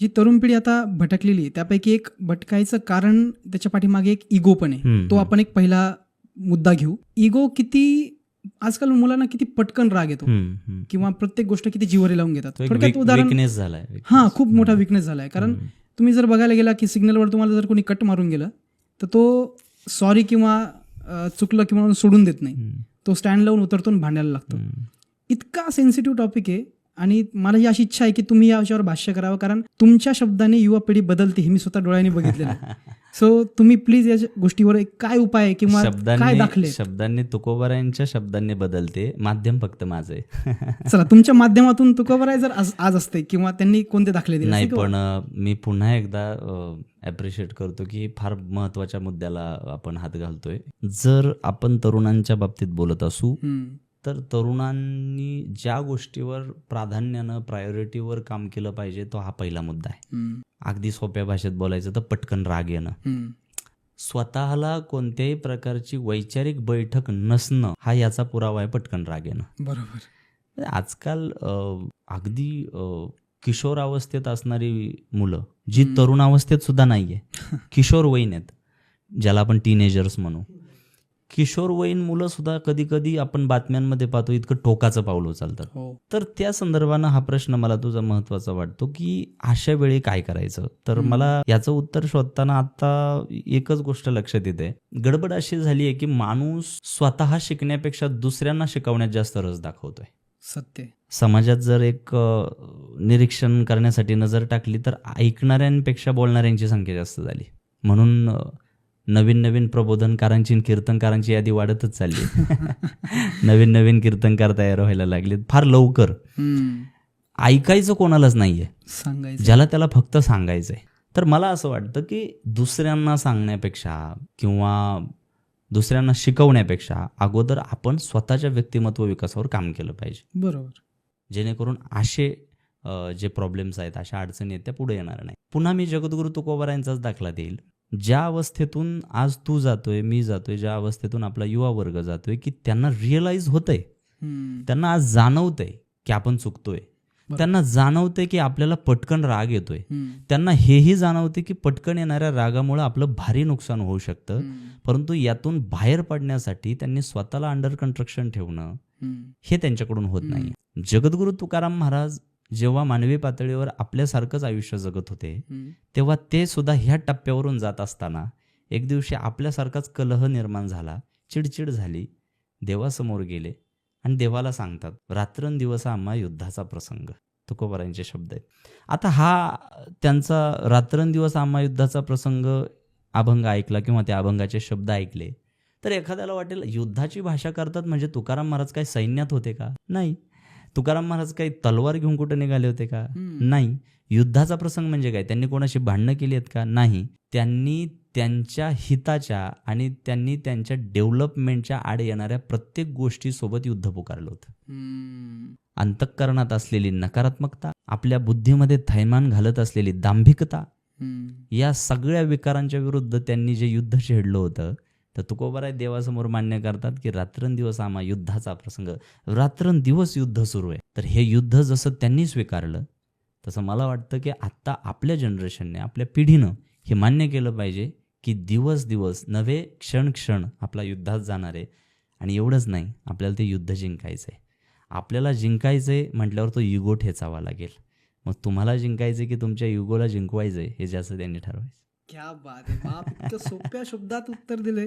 जी तरुण पिढी आता भटकलेली आहे त्यापैकी एक भटकायचं कारण त्याच्या पाठीमागे एक इगो पण आहे. तो आपण एक पहिला मुद्दा घेऊ. इगो किती आजकाल मुलांना किती पटकन राग येतो. किंवा प्रत्येक गोष्ट किती जिवारी लावून घेतात. थोडक्यात उदाहरण झालाय हा खूप मोठा विकनेस झालाय. कारण. तुम्ही जर बघायला गेला की सिग्नलवर तुम्हाला जर कोणी कट मारून गेलं तर तो सॉरी किंवा चुकलं किंवा सोडून देत नाही. तो स्टँड लावून उतरतो भांडायला लागतो. इतका सेन्सिटिव्ह टॉपिक आहे आणि मला ही अशी इच्छा आहे की तुम्ही या विषयावर भाष्य करावं कारण तुमच्या शब्दाने युवा पिढी बदलते हे मी स्वतः डोळ्याने बघितलेलं आहे. सो तुम्ही प्लीज या गोष्टीवर एक काय उपाय किंवा काय शब्दांनी दाखले? शब्दांनी तुकोबारायांच्या शब्दांनी बदलते माध्यम फक्त माझं आहे. चला तुमच्या माध्यमातून तुकोबराय जर आज असते किंवा त्यांनी कोणते दाखले दिले नाही पण मी पुन्हा एकदा अप्रिशिएट करतो की फार महत्त्वाच्या मुद्द्याला आपण हात घालतोय. जर आपण तरुणांच्या बाबतीत बोलत असू तर तरुणांनी ज्या गोष्टीवर प्राधान्यानं प्रायोरिटीवर काम केलं पाहिजे तो हा पहिला मुद्दा आहे. अगदी सोप्या भाषेत बोलायचं तर पटकन राग येणं. स्वतःला कोणत्याही प्रकारची वैचारिक बैठक नसणं हा याचा पुरावा आहे पटकन राग येणं. बरोबर. आजकाल अ, अगदी अ, किशोरावस्थेत असणारी मुलं जी हम्म. तरुणावस्थेत सुद्धा नाहीये. किशोरवयीन आहेत ज्याला आपण टीनेजर्स म्हणू. किशोरवयीन मुलं सुद्धा कधी कधी आपण बातम्यांमध्ये पाहतो इतकं टोकाचं पाऊल उचलतात. हो. तर त्या संदर्भानं हा प्रश्न मला तुझा महत्त्वाचा वाटतो की अशा वेळी काय करायचं? तर. मला याचं उत्तर शोधताना आता एकच गोष्ट लक्षात येते. गडबड अशी झाली आहे की माणूस स्वतः शिकण्यापेक्षा दुसऱ्यांना शिकवण्यात जास्त रस दाखवतोय. सत्य. समाजात जर एक निरीक्षण करण्यासाठी नजर टाकली तर ऐकणाऱ्यांपेक्षा बोलणाऱ्यांची संख्या जास्त झाली. म्हणून नवीन नवीन प्रबोधनकारांची आणि कीर्तनकारांची यादी वाढतच चालली. नवीन नवीन कीर्तनकार तयार व्हायला लागलेत. फार लवकर. ऐकायचं कोणालाच नाहीये. सांगायचं. ज्याला त्याला फक्त सांगायचंय. तर मला असं वाटतं की दुसऱ्यांना सांगण्यापेक्षा किंवा दुसऱ्यांना शिकवण्यापेक्षा अगोदर आपण स्वतःच्या व्यक्तिमत्व विकासावर काम केलं पाहिजे. बरोबर. जेणेकरून असे जे प्रॉब्लेम्स आहेत अशा अडचणी आहेत त्या पुढे येणार नाही पुन्हा मी जगद्गुरु तुकोबारायांचाच दाखला देईल. ज्या अवस्थेतून आज तू जातोय मी जातोय ज्या अवस्थेतून आपला युवा वर्ग जातोय की त्यांना रिअलाइज होतंय. त्यांना आज जाणवतंय की आपण चुकतोय. त्यांना जाणवतंय की आपल्याला पटकन राग येतोय. त्यांना हेही जाणवते की पटकन येणाऱ्या रागामुळे आपलं भारी नुकसान होऊ शकतं. परंतु यातून बाहेर पडण्यासाठी त्यांनी स्वतःला अंडर कंस्ट्रक्शन ठेवणं हे त्यांच्याकडून होत. नाही जगद्गुरु तुकाराम महाराज जेव्हा मानवी पातळीवर आपल्यासारखंच आयुष्य जगत होते तेव्हा ते सुद्धा ह्या टप्प्यावरून जात असताना एक दिवशी आपल्यासारखाच कलह निर्माण झाला चिडचिड झाली देवासमोर गेले आणि देवाला सांगतात रात्रंदिवस आम्हा युद्धाचा प्रसंग. तुकोबारांचे शब्द आहेत. आता हा त्यांचा रात्रंदिवस आम्हा युद्धाचा प्रसंग अभंग ऐकला किंवा त्या अभंगाचे शब्द ऐकले तर एखाद्याला वाटेल युद्धाची भाषा करतात म्हणजे तुकाराम महाराज काय सैन्यात होते का? नाही. तुकाराम महाराज काही तलवार घेऊन कुठे निघाले होते का. नाही. युद्धाचा प्रसंग म्हणजे काय? त्यांनी कोणाशी भांडणं केली आहेत का? नाही. त्यांनी त्यांच्या हिताच्या आणि त्यांनी त्यांच्या डेव्हलपमेंटच्या आड येणाऱ्या प्रत्येक गोष्टीसोबत युद्ध पुकारलं होतं. अंतःकरणात असलेली नकारात्मकता आपल्या बुद्धीमध्ये थैमान घालत असलेली दांभिकता या सगळ्या विकारांच्या विरुद्ध त्यांनी जे युद्ध छेडलं होतं तर तुकोबाराय देवासमोर मान्य करतात की रात्रंदिवस आम्हा युद्धाचा प्रसंग रात्रंदिवस युद्ध सुरू आहे. तर हे युद्ध जसं त्यांनी स्वीकारलं तसं मला वाटतं की आत्ता आपल्या जनरेशनने आपल्या पिढीनं हे मान्य केलं पाहिजे की दिवस दिवस नवे क्षण क्षण आपला युद्धात जाणार आहे. आणि एवढंच नाही आपल्याला ते युद्ध जिंकायचं आहे आपल्याला जिंकायचं आहे म्हटल्यावर तो युगो ठेचावा लागेल. मग तुम्हाला जिंकायचं की तुमच्या युगोला जिंकवायचं आहे हे जास्त त्यांनी ठरवायचं. क्या बात आहे बाप इतक्या सोप्या शब्दात उत्तर दिले